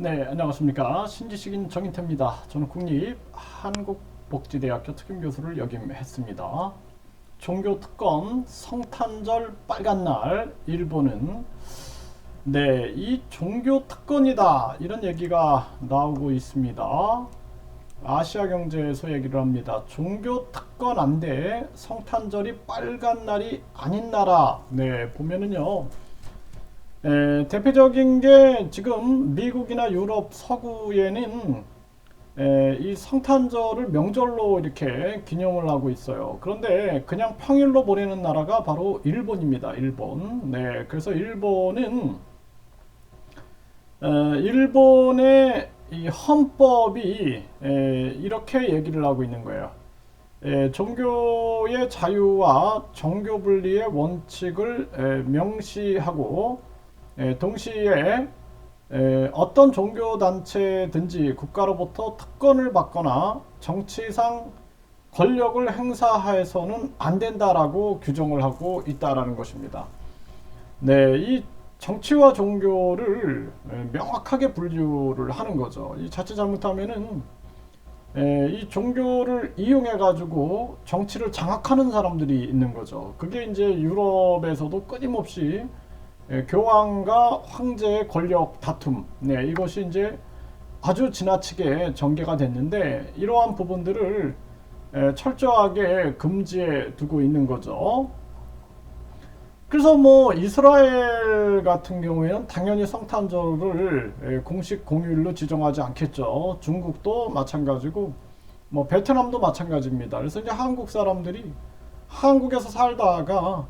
네, 안녕하십니까. 신지식인 정인태입니다. 저는 국립 한국복지대학교 특임교수를 역임했습니다. 종교특권 성탄절 빨간날 일본은 네, 이 종교특권이다 이런 얘기가 나오고 있습니다. 아시아경제에서 얘기를 합니다. 종교특권 안 돼. 성탄절이 빨간 날이 아닌 나라. 네, 보면은요. 에, 대표적인 게 지금 미국이나 유럽 서구에는 에, 이 성탄절을 명절로 이렇게 기념을 하고 있어요. 그런데 그냥 평일로 보내는 나라가 바로 일본입니다. 일본. 네, 그래서 일본은 에, 일본의 이 헌법이 에, 이렇게 얘기를 하고 있는 거예요. 에, 종교의 자유와 종교 분리의 원칙을 에, 명시하고 에, 동시에 에, 어떤 종교 단체든지 국가로부터 특권을 받거나 정치상 권력을 행사해서는 안 된다라고 규정을 하고 있다라는 것입니다. 네, 이 정치와 종교를 에, 명확하게 분류를 하는 거죠. 이 자칫 잘못하면은 에, 이 종교를 이용해 가지고 정치를 장악하는 사람들이 있는 거죠. 그게 이제 유럽에서도 끊임없이 예, 교황과 황제의 권력 다툼, 네, 이것이 이제 아주 지나치게 전개가 됐는데 이러한 부분들을 예, 철저하게 금지해 두고 있는 거죠. 그래서 뭐 이스라엘 같은 경우에는 당연히 성탄절을 예, 공식 공휴일로 지정하지 않겠죠. 중국도 마찬가지고 뭐 베트남도 마찬가지입니다. 그래서 이제 한국 사람들이 한국에서 살다가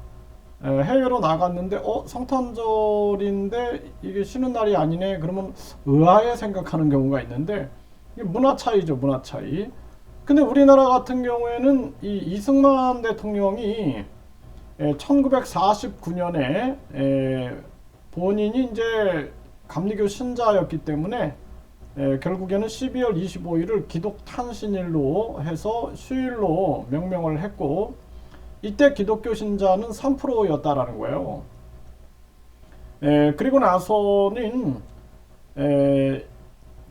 에, 해외로 나갔는데 어 성탄절인데 이게 쉬는 날이 아니네. 그러면 의아해 생각하는 경우가 있는데 이게 문화 차이죠 문화 차이. 근데 우리나라 같은 경우에는 이 이승만 대통령이 에, 1949년에 에, 본인이 이제 감리교 신자였기 때문에 에, 결국에는 12월 25일을 기독 탄신일로 해서 휴일로 명명을 했고 이때 기독교 신자는 3%였다라는 거예요. 에, 그리고 나서는 에,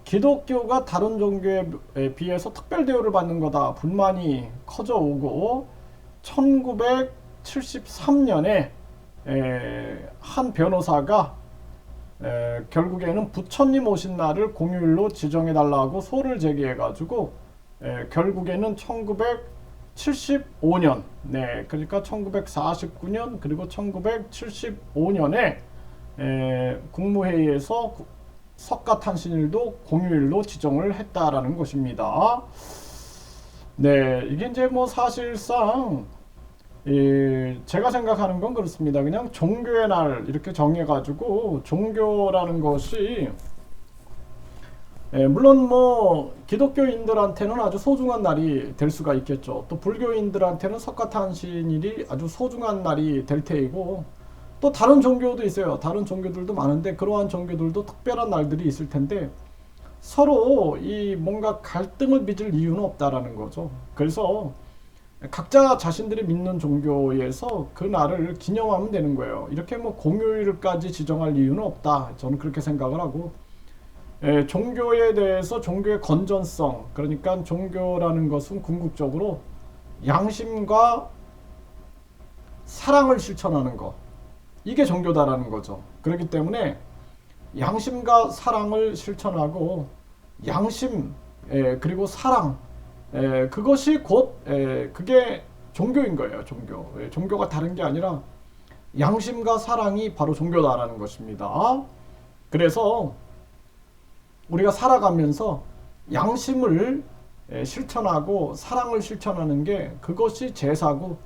기독교가 다른 종교에 비해서 특별 대우를 받는 거다 불만이 커져 오고 1973년에 에, 한 변호사가 에, 결국에는 부처님 오신 날을 공휴일로 지정해 달라고 소를 제기해 가지고 결국에는 1900 75년, 네, 그러니까 1949년 그리고 1975년에 에, 국무회의에서 석가탄신일도 공휴일로 지정을 했다라는 것입니다. 네, 이게 이제 뭐 사실상 예, 제가 생각하는 건 그렇습니다. 그냥 종교의 날 이렇게 정해가지고 종교라는 것이 예, 물론 뭐 기독교인들한테는 아주 소중한 날이 될 수가 있겠죠. 또 불교인들한테는 석가탄신일이 아주 소중한 날이 될 테이고 또 다른 종교도 있어요. 다른 종교들도 많은데 그러한 종교들도 특별한 날들이 있을 텐데 서로 이 뭔가 갈등을 빚을 이유는 없다라는 거죠. 그래서 각자 자신들이 믿는 종교에서 그 날을 기념하면 되는 거예요. 이렇게 뭐 공휴일까지 지정할 이유는 없다. 저는 그렇게 생각을 하고 예, 종교에 대해서 종교의 건전성, 그러니까 종교라는 것은 궁극적으로 양심과 사랑을 실천하는 것. 이게 종교다라는 거죠. 그렇기 때문에 양심과 사랑을 실천하고 양심, 예, 그리고 사랑, 예, 그것이 곧, 예, 그게 종교인 거예요, 종교. 예, 종교가 다른 게 아니라 양심과 사랑이 바로 종교다라는 것입니다. 그래서 우리가 살아가면서 양심을 실천하고 사랑을 실천하는 게 그것이 제사고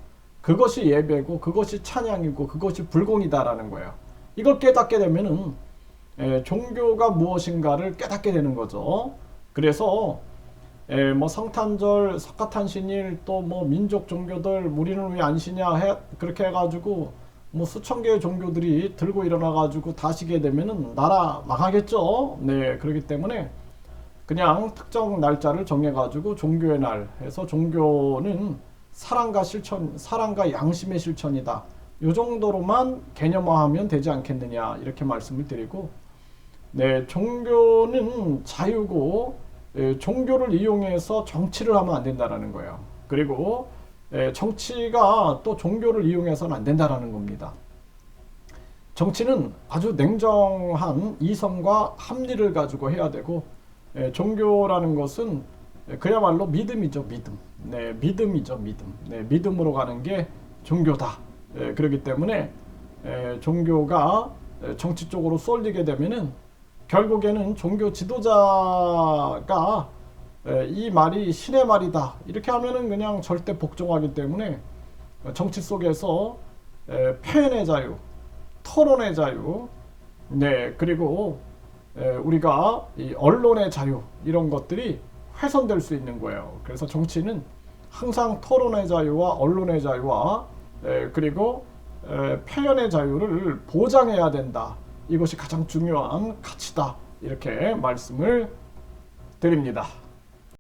그것이 예배고 그것이 찬양이고 그것이 불공이다라는 거예요. 이걸 깨닫게 되면은 종교가 무엇인가를 깨닫게 되는 거죠. 그래서 뭐 성탄절, 석가탄신일 또 뭐 민족 종교들 우리는 왜 안 쉬냐 해 그렇게 해가지고 뭐 수천 개의 종교들이 들고 일어나 가지고 다시게 되면은 나라 망하겠죠. 네, 그렇기 때문에 그냥 특정 날짜를 정해 가지고 종교의 날 해서 종교는 사랑과 실천, 사랑과 양심의 실천이다. 요 정도로만 개념화하면 되지 않겠느냐 이렇게 말씀을 드리고 네, 종교는 자유고 예, 종교를 이용해서 정치를 하면 안 된다라는 거예요. 그리고 예, 정치가 또 종교를 이용해서는 안 된다라는 겁니다. 정치는 아주 냉정한 이성과 합리를 가지고 해야 되고 예, 종교라는 것은 그야말로 믿음이죠 믿음. 네 믿음이죠 믿음. 네 믿음으로 가는 게 종교다. 예, 그렇기 때문에 예, 종교가 예, 정치 쪽으로 쏠리게 되면은 결국에는 종교 지도자가 예, 이 말이 신의 말이다 이렇게 하면은 그냥 절대 복종하기 때문에 정치 속에서 예, 표현의 자유 토론의 자유, 네 그리고 에, 우리가 이 언론의 자유 이런 것들이 훼손될 수 있는 거예요. 그래서 정치는 항상 토론의 자유와 언론의 자유와 에, 그리고 에, 표현의 자유를 보장해야 된다. 이것이 가장 중요한 가치다. 이렇게 말씀을 드립니다.